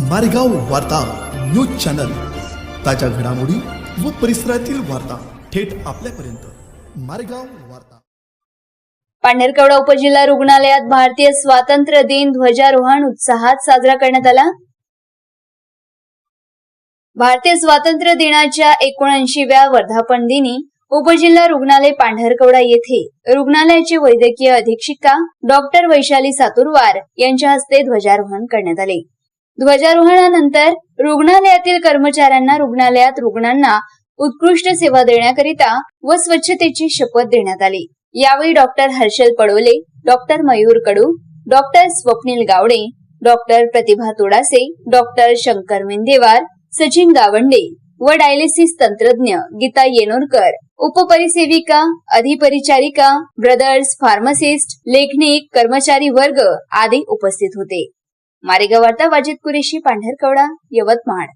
मारेगाव वार्ता news channel. ताज्या घडामोडी व परिसरातील वार्ता थेट आपल्यापर्यंत. मारेगाव वार्ता. पांढरकवडा उपजिल्हा रुग्णालयात भारतीय स्वातंत्र्य दिन ध्वजारोहण उत्साहात साजरा करण्यात आला. भारतीय स्वातंत्र्य दिनाच्या एकोणऐंशीव्या वर्धापन दिनी उपजिल्हा रुग्णालय पांढरकवडा येथे रुग्णालयाचे वैद्यकीय अधीक्षिका डॉक्टर वैशाली सातुरवार यांच्या हस्ते ध्वजारोहण करण्यात आले. ध्वजारोहणानंतर रुग्णालयातील कर्मचाऱ्यांना रुग्णालयात रुग्णांना उत्कृष्ट सेवा देण्याकरिता व स्वच्छतेची शपथ देण्यात आली. यावेळी doctor Harshal Padole doctor Mayur Kadu doctor Swapnil Gawade doctor Pratibha Todase doctor Shankar Mendewar Sachin Gawande व डायलिसिस तंत्रज्ञ गीता येनोरकर उपपरिसेविका अधिपरिचारिका ब्रदर्स फार्मासिस्ट लेखनिक कर्मचारी वर्ग आदी उपस्थित होते. मारेगाव वार्ता वाजिद कुरेशी पांढरकवडा यवतमाळ.